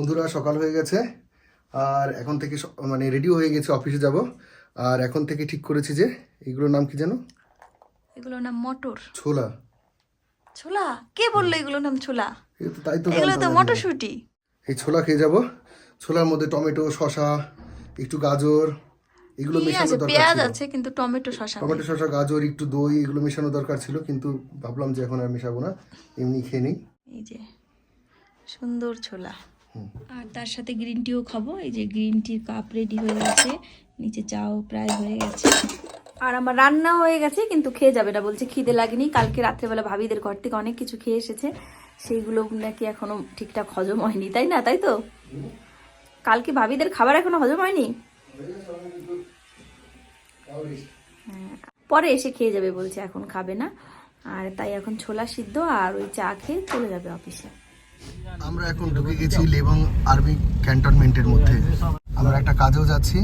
বন্ধুরা সকাল হয়ে গেছে। আর এখন থেকে মানে রেডি হয়ে গেছে অফিসে যাব। আর এখন থেকে ঠিক করেছি যে এগুলোর নাম কি জানো এগুলোর নাম মটর। ছোলা। ছোলা? কে বলল এগুলোর নাম ছোলা? তাই তো এগুলো তো। মটরশুঁটি। এই ছোলা খেয়ে যাব। ছোলার মধ্যে টমেটো শসা একটু গাজর এগুলো মেশানো দরকার পেঁয়াজ আছে কিন্তু টমেটো শসা টমেটো শসা গাজর একটু দই এগুলো মেশানো দরকার ছিল কিন্তু ভাবলাম যে এখন আর মেশাবো না। এমনি খেয়ে নিই। এই যে সুন্দর ছোলা। আর তার সাথে গ্রিন টিও খাব। এই যে গ্রিন টির কাপ রেডি হয়ে গেছে। নিচে চাও প্রায় হয়ে গেছে। আর আমার রান্না হয়ে গেছে কিন্তু খেয়ে যাবে না। বলছে খিদে লাগেনি। কালকে রাত্রেবেলা ভাবিদের ঘর থেকে অনেক কিছু খেয়ে এসেছে। সেইগুলো নাকি এখনও ঠিকঠাক হজম হয়নি তাই না? তাই তো? কালকে ভাবিদের খাবার এখনও হজম হয়নি? হ্যাঁ, পরে এসে খেয়ে যাবে বলছে এখন খাবে না। আর তাই এখন ছোলা সিদ্ধ আর ওই চা খেয়ে চলে যাবে অফিসে। আমরা এখন ঢুকে গেছি লেবং আর্মি ক্যান্টনমেন্টের মধ্যে। আমরা একটা কাজেও যাচ্ছি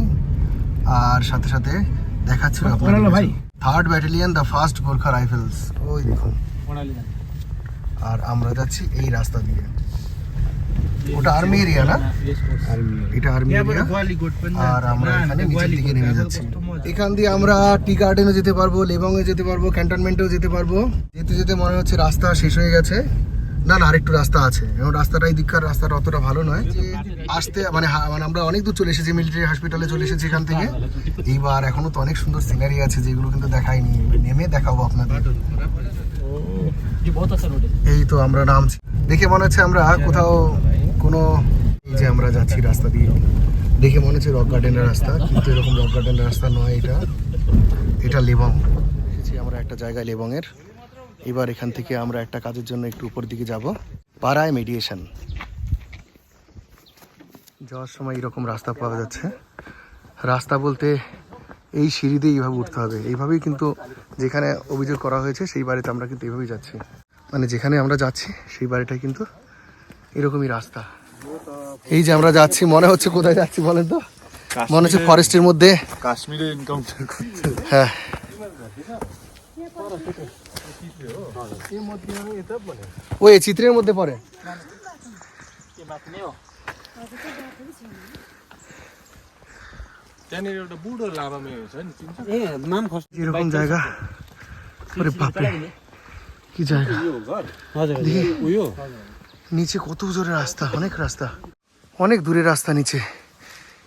আর সাথে সাথে দেখাচ্ছিল ভাই? Third battalion the first Gorkha rifles ওই দেখুন। আর আমরা যাচ্ছি এই রাস্তা দিয়ে। ওটা আর্মি এরিয়া না? এটা আর্মি এরিয়া আর আমরা এখানে নিচের দিকে নেমে যাচ্ছি। এখান দিয়ে আমরা টি গার্ডেনও যেতে পারব লেবং যেতে পারব ক্যান্টনমেন্টেও যেতে পারব। যেতে যেতে মনে হচ্ছে রাস্তা শেষ হয়ে গেছে। না না, আরেকটু রাস্তা আছে। এবং রাস্তাটাই দীক্ষার রাস্তাটা অতটা ভালো নয়। আসতে মানে মানে আমরা অনেক দূর চলে এসেছি মিলিটারি হসপিটালে চলে এসেছি এখান থেকে। এইবার এখনও তো অনেক সুন্দর সিনারি আছে, যেগুলো কিন্তু দেখাইনি নেমে দেখাবো আপনাদের। এই তো আমরা নামছি। দেখে মনে হচ্ছে আমরা কোথাও কোনো, এই যে আমরা যাচ্ছি রাস্তা দিয়ে। দেখে মনে হচ্ছে রক গার্ডেনের রাস্তা, কিন্তু এরকম রক গার্ডেনের রাস্তা নয় এটা। এটা লেবং। এসেছি আমরা একটা জায়গায় লেবংয়ের। এবার এখান থেকে আমরা একটা কাজের জন্য একটু উপর দিকে যাব। পাড়ায় মেডিয়েশন যাওয়ার সময় এরকম রাস্তা পাওয়া যাচ্ছে। রাস্তা বলতে এই সিঁড়ি দিয়ে এইভাবে উঠতে হবে। এইভাবেই কিন্তু যেখানে অভিযোগ করা হয়েছে সেই বাড়িতে আমরা কিন্তু এইভাবেই যাচ্ছি। মানে যেখানে আমরা যাচ্ছি সেই বাড়িটাই কিন্তু এরকমই রাস্তা। এই যে আমরা যাচ্ছি মনে হচ্ছে কোথায় যাচ্ছি বলেন তো? মনে হচ্ছে ফরেস্টের মধ্যে। কাশ্মীরে এনকাউন্টার করতে হ্যাঁ। ও এ চিত্রের মধ্যে পড়ে। জায়গা? নিচে কত জোরে রাস্তা অনেক রাস্তা। অনেক দূরে রাস্তা নিচে।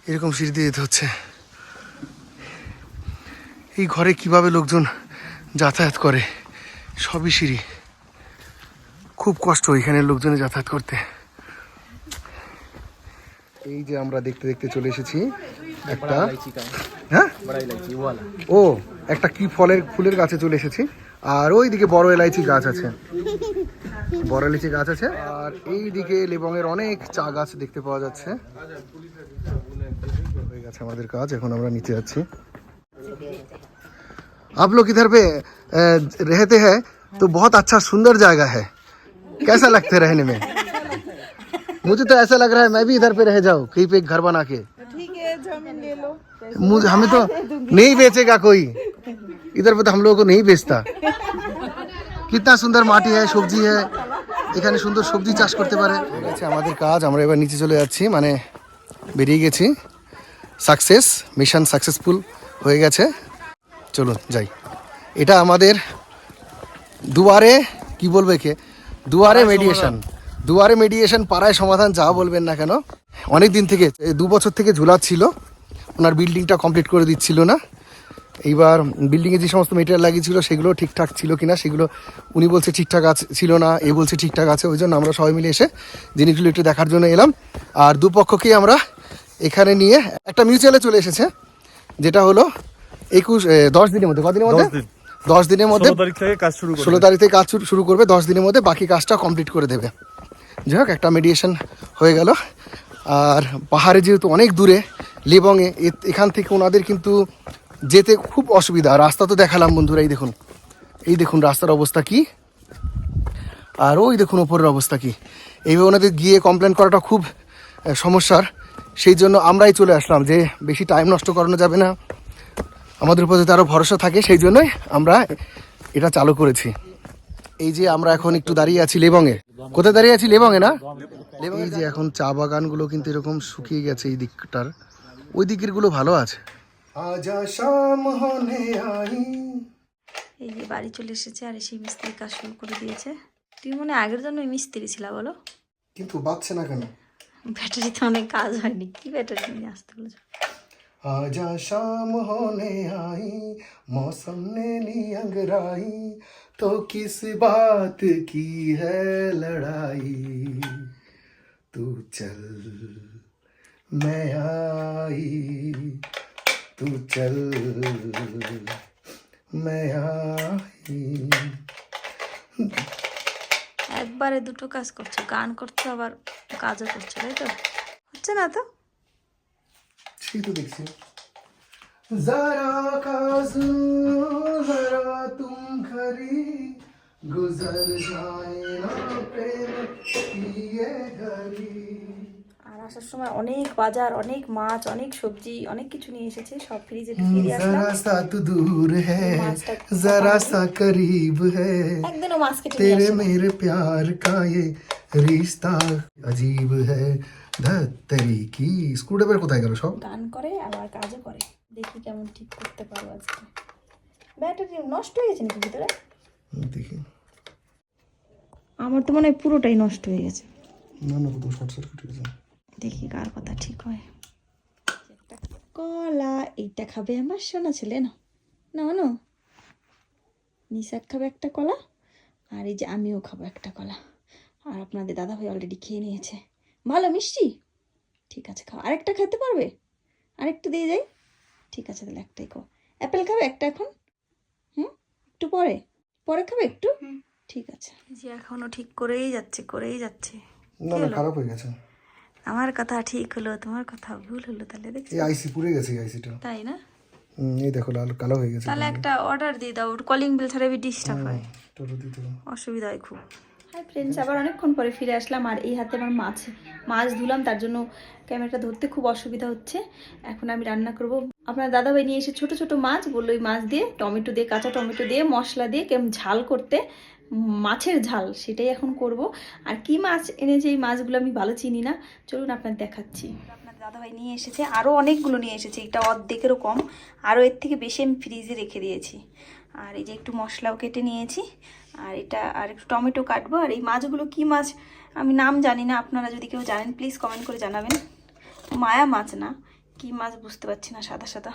এরকম সিঁড়ি দিয়ে যেতে হচ্ছে। এই ঘরে কীভাবে লোকজন যাতায়াত করে? সবই সিঁড়ি। খুব কষ্ট এখানে লোকজনে যাতায়াত করতে। এই যে আমরা দেখতে দেখতে চলে এসেছি একটা হ্যাঁ? ও একটা কি ফলের ফুলের গাছে চলে এসেছি। আর ওইদিকে বড় এলাইচি গাছ আছে। বড় এলাইচি গাছ আছে। আর এই দিকে লেবংয়ের অনেক চা গাছ দেখতে পাওয়া যাচ্ছে। হয়ে গেছে আমাদের কাজ এখন আমরা নিচে যাচ্ছি। আপলো কি ধরবে रहते हैं तो बहुत अच्छा सुंदर जगह है कैसा लगता है रहने में मुझे तो ऐसा लग रहा है मैं भी इधर पे रह जाऊं कहीं पे एक घर बना के ठीक है जमीन ले लो मुझे हमें तो नहीं बेचेगा कोई इधर पे तो हम लोगों को नहीं बेचता কিতনা সুন্দর মাটি হয় সবজি হয় এখানে সুন্দর সবজি চাষ করতে পারে আছে আমাদের কাজ আমরা এবার নিচে চলে যাচ্ছি মানে বেরিয়ে গেছি সাকসেস মিশন সাকসেসফুল হয়ে গেছে চলুন যাই এটা আমাদের দুয়ারে কি বলবে কে দুয়ারে মেডিয়েশন দুয়ারে মেডিয়েশন পাড়ায় সমাধান যা বলবেন না কেন। অনেক দিন থেকে দু বছর থেকে ঝুলাচ্ছিল ওনার বিল্ডিংটা কমপ্লিট করে দিচ্ছিল না। এইবার বিল্ডিংয়ে যে সমস্ত মেটেরিয়াল লাগিয়েছিল সেগুলো ঠিকঠাক ছিল কি না সেগুলো উনি বলছে ঠিকঠাক আছে ছিল না এ বলছে ঠিকঠাক আছে ওই জন্য আমরা সবাই মিলে এসে জিনিসগুলো একটু দেখার জন্য এলাম। আর দুপক্ষকেই আমরা এখানে নিয়ে একটা মিউচুয়ালে চলে এসেছে যেটা হলো একুশ দশ দিনের মধ্যে কদিনের মধ্যে। দশ দিনের মধ্যে তারিখ থেকে কাজ শুরু ষোলো তারিখ থেকে কাজ শুরু- শুরু করবে দশ দিনের মধ্যে বাকি কাজটা কমপ্লিট করে দেবে। যাই হোক একটা মেডিয়েশন হয়ে গেল। আর পাহাড়ে যেহেতু অনেক দূরে লেবংয়ে এখান থেকে ওনাদের কিন্তু যেতে খুব অসুবিধা। রাস্তা তো দেখালাম বন্ধুরা এই দেখুন। এই দেখুন রাস্তার অবস্থা কি। আর ওই দেখুন ওপরের অবস্থা কি। এইভাবে ওনাদের গিয়ে কমপ্লেন করাটা খুব সমস্যার। সেই জন্য আমরাই চলে আসলাম যে বেশি টাইম নষ্ট করানো যাবে না। আমাদের উপর যাতে আরও ভরসা থাকে সেই জন্যই আমরা এটা চালু করেছি। এই যে আমরা এখন একটু দাঁড়িয়ে আছি লেবংয়ে। কোথায় দাঁড়িয়ে আছি? লেবংয়ে না? এই যে এখন চা বাগানগুলো কিন্তু এরকম শুকিয়ে গেছে এই দিকটার। ওই দিকেরগুলো ভালো আছে। এই যে বাড়ি চলে এসেছে আর সেই মিস্ত্রি কাজ শুরু করে দিয়েছে। তুই মনে আগের জন্য মিস্ত্রি ছিল বলো? কিন্তু বাচ্চা না কেন? ব্যাটারিতে অনেক কাজ হয়নি। কি ব্যাটারি নিয়ে আসতে বলেছ? आजा शाम होने आई मौसम ने ली अंगराई तो किस बात की है लड़ाई तू चल मैं आई तू चल मैं आई একবারে দুটো কাজ করছো গান করছো আবার কাজও করছো তাই তো হচ্ছে না তো ठीक तो देखिए जरा काजू जरा तुम खरी, गुजर जाए ना प्रेम की ये घड़ी। আর আসার সময় অনেক বাজার অনেক মাছ অনেক সবজি অনেক কিছু নিয়ে এসেছে সব ফ্রিজে ঢুকিয়ে দিয়ে আসলাম जरा सा तू दूर है मास्टर जरा सा करीब है একদিনও মাছ কেটে নিয়ে तेरे আসে না। मेरे प्यार का ये रिश्ता अजीब है धत्तरी की स्क्रूड्राइवर কোথায় গেল সব গান করে আবার কাজও করে দেখি কেমন ঠিক করতে পারো আজকে ব্যাটারি নষ্ট হয়ে গেছে নাকি ভিতরে দেখি আমার তো মনে হয় পুরোটাই নষ্ট হয়ে গেছে না না কোথাও শর্ট সার্কিট হয়েছে দেখি কার কথা ঠিক হয়। একটা কলা এইটা খাবে আমার সোনা ছেলে না না না নিশাক খাবে একটা কলা আর এই যে আমিও খাব একটা কলা। আর আপনাদের দাদা ভাই অলরেডি খেয়ে নিয়েছে। ভালো মিষ্টি? ঠিক আছে খাও। আরেকটা খেতে পারবে? আরেকটু দিয়ে যাই? ঠিক আছে তাহলে একটাই খাও অ্যাপেল খাবে একটা এখন? হুম? একটু পরে? পরে খাবে একটু? ঠিক আছে। যে এখনও ঠিক করেই যাচ্ছে করেই যাচ্ছে। না না খারাপ হয়ে গেছে। আমার কথা ঠিক হলো তোমার কথা ভুল হলো তাহলে দেখছি। এই আইসি পুড়ে গেছে এই আইসিটা তাই না? হুম, এই দেখো লাল কালো হয়ে গেছে। তাহলে একটা অর্ডার দিয়ে দাও কলিং বেল ছাড়া ডিস্টার্ব হয়। অসুবিধা হয় খুব। হাই ফ্রেন্ডস আবার অনেকক্ষণ পরে ফিরে আসলাম আর এই হাতে আমার মাছ মাছ ধুলাম তার জন্য ক্যামেরাটা ধরতে খুব অসুবিধা হচ্ছে। এখন আমি রান্না করব। আপনার দাদাভাই নিয়ে এসে ছোট ছোট মাছ বলল ওই মাছ দিয়ে টমেটো দিয়ে কাঁচা টমেটো দিয়ে মশলা দিয়ে কেমন ঝাল করতে। মাছের ঝাল সেটাই এখন করব। আর কি মাছ এনেছে এই মাছগুলো আমি ভালো চিনি না। চলুন আপনার দেখাচ্ছি। আপনার দাদাভাই নিয়ে এসেছে আরও অনেকগুলো নিয়ে এসেছে, এটা অর্ধেকেরও কম। আরও এর থেকে বেশি আমি ফ্রিজে রেখে দিয়েছি। আর এই যে একটু মশলাও কেটে নিয়েছি। আর এটা, আর একটু টমেটো কাটবো। আর এই মাছগুলো কি মাছ, আমি নাম জানি না, আপনারা যদি কেউ জানেন প্লিজ কমেন্ট করে জানাবেন। মায়া মাছ না, কি মাছ বুঝতে পারছি না, সাদা সাদা।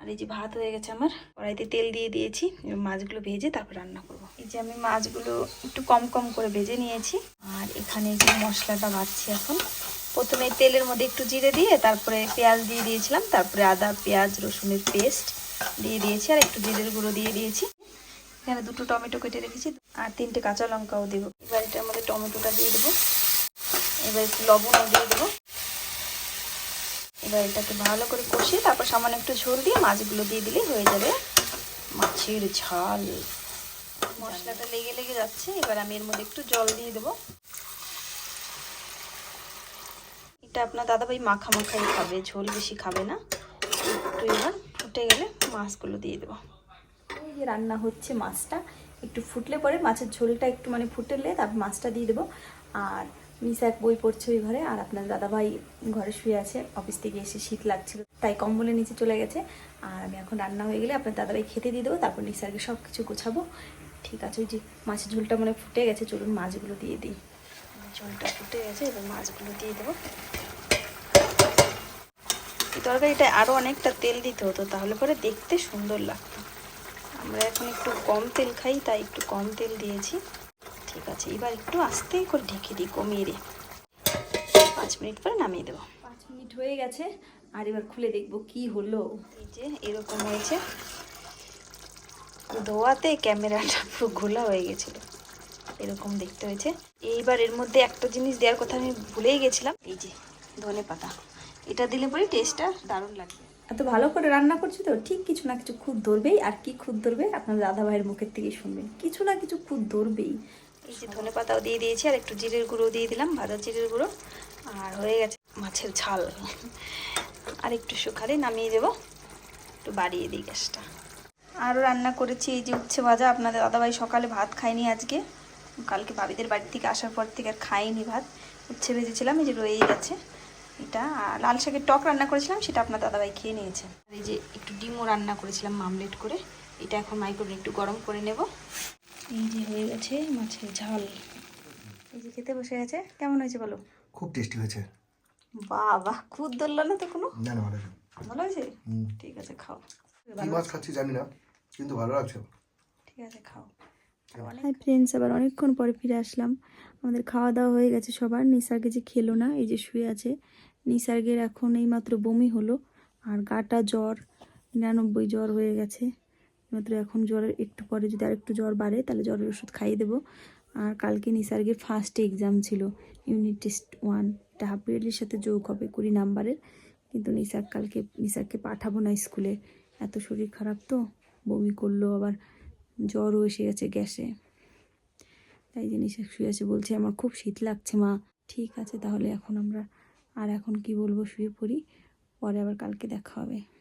আর এই যে ভাত হয়ে গেছে আমার। কড়াইতে তেল দিয়ে দিয়েছি মাছগুলো ভেজে তারপর রান্না করব। এই যে আমি মাছগুলো একটু কম কম করে ভেজে নিয়েছি। আর এখানে যে মশলাটা বাড়ছি এখন, প্রথমে তেলের মধ্যে একটু জিরে দিয়ে তারপরে পেঁয়াজ দিয়ে দিয়েছিলাম, তারপরে আদা, পেঁয়াজ, রসুনের পেস্ট দিয়ে দিয়েছি, আর একটু জিরের গুঁড়ো দিয়ে দিয়েছি। এখানে দুটো টমেটো কেটে রেখেছি, আর তিনটে কাঁচা লঙ্কাও দেবো। এবার এটার মধ্যে টমেটোটা দিয়ে দেবো। এবার একটু লবণও দিয়ে দেবো। এবার এটাকে ভালো করে কষিয়ে তারপর সামান্য একটু ঝোল দিয়ে মাছগুলো দিয়ে দিলেই হয়ে যাবে মাছের ঝাল। মশলাটা লেগে লেগে যাচ্ছে, এবার আমি এর মধ্যে একটু জল দিয়ে দেবো। এটা আপনার দাদাভাই মাখা মাখাই খাবে, ঝোল বেশি খাবে না। একটু এবার ফুটে গেলে মাছগুলো দিয়ে দেবো। এই যে রান্না হচ্ছে মাছটা, একটু ফুটলে পরে মাছের ঝোলটা একটু মানে ফুটেলে তারপর মাছটা দিয়ে দেবো। আর মিসা এক বই পড়ছে ওই ঘরে, আর আপনার দাদাভাই ঘরে শুয়ে আছে অফিস থেকে এসে শীত লাগছিল, তাই কম্বলের নিচে চলে গেছে। আর আমি এখন রান্না হয়ে গেলে আপনার দাদাভাই খেতে দিয়ে দেবো, তারপর নিসারকে সব কিছু গোছাবো। ঠিক আছে, ওই যে মাছের ঝোলটা মানে ফুটে গেছে, চলুন মাছগুলো দিয়ে দিই। ঝোলটা ফুটে গেছে, এবার মাছগুলো দিয়ে দেবো। এই তরকারিটা আরও অনেকটা তেল দিতে হতো, তাহলে পরে দেখতে সুন্দর লাগতো। আমরা এখন একটু কম তেল খাই, তাই একটু কম তেল দিয়েছি। ঠিক আছে। এবার একটু আস্তে করে ঢেকে দিই কমিয়ে দিই। পাঁচ মিনিট পরে নামিয়ে দেবো। পাঁচ মিনিট হয়ে গেছে আর এবার খুলে দেখব কি হলো। এই যে এরকম হয়েছে। ধোয়াতে ক্যামেরাটা পুরো ঘোলা হয়ে গেছিল। এরকম দেখতে হয়েছে। এইবার এর মধ্যে একটা জিনিস দেওয়ার কথা আমি ভুলেই গেছিলাম। এই যে ধনে পাতা। এটা দিলে পরে টেস্টটা দারুণ লাগবে। এত ভালো করে রান্না করছি তো? ঠিক কিছু না কিছু খুদ ধরবেই আর কি খুদ ধরবে? আপনার দাদা ভাইয়ের মুখের থেকেই শুনবেন। কিছু না কিছু খুদ ধরবেই। এই যে ধনে পাতাও দিয়ে দিয়েছি, আর একটু জিরের গুঁড়ো দিয়ে দিলাম ভাজা জিরের গুঁড়ো। আর হয়ে গেছে মাছের ঝাল। আর একটু শুকালে নামিয়ে দেবো, একটু বাড়িয়ে দিই গ্যাসটা। আরও রান্না করেছি এই যে উচ্ছে ভাজা। আপনাদের দাদাভাই সকালে ভাত খায়নি আজকে। কালকে ভাবিদের বাড়ি থেকে আসার পর থেকে আর খাইনি ভাত। উচ্ছে ভেজেছিলাম, এই যে রয়েই গেছে এটা। আর লাল শাকের টক রান্না করেছিলাম, সেটা আপনার দাদাভাই খেয়ে নিয়েছে। এই যে একটু ডিমও রান্না করেছিলাম মামলেট করে। এটা এখন মাইক্রোওভেন একটু গরম করে নেব। এই যে হয়ে গেছে মাছের ঝাল। এই যে খেতে বসে গেছে কেমন হয়েছে বলো? খুব টেস্টি হয়েছে। বাবা খুদ ধরলো না তো কোনো? না না ভালো হয়েছে ভালো হয়েছে? ঠিক আছে খাও। কি মাছ খাচ্ছি জানি না কিন্তু ভালো লাগছে। ঠিক আছে খাও। হাই ফ্রেন্ডস আবার অনেকক্ষণ পরে ফিরে আসলাম। আমাদের খাওয়া দাওয়া হয়ে গেছে সবার নিসার্গে যে খেলো না এই যে শুয়ে আছে। নিসার্গের এখন এইমাত্র বমি হলো আর গাটা জ্বর নিরানব্বই জ্বর হয়ে গেছে। মাত্র এখন জ্বরের একটু পরে যদি আর একটু জ্বর বাড়ে, তাহলে জ্বরের ওষুধ খাইয়ে দেবো। আর কালকে নিসার্গের ফার্স্ট এক্সাম ছিল ইউনিট টেস্ট ওয়ান এটা হাফ ইয়ারলির সাথে যোগ হবে কুড়ি নাম্বারের। কিন্তু নিসার কালকে, নিসারকে পাঠাবো না স্কুলে। এত শরীর খারাপ তো, বমি করল, আবার জ্বরও এসে গেছে গ্যাসে। তাই জিনিস শুয়ে আছে, বলছে, আমার খুব শীত লাগছে, মা। ঠিক আছে, তাহলে এখন আমরা, আর এখন কি বলব, শুয়ে পড়ি। পরে আবার কালকে দেখা হবে।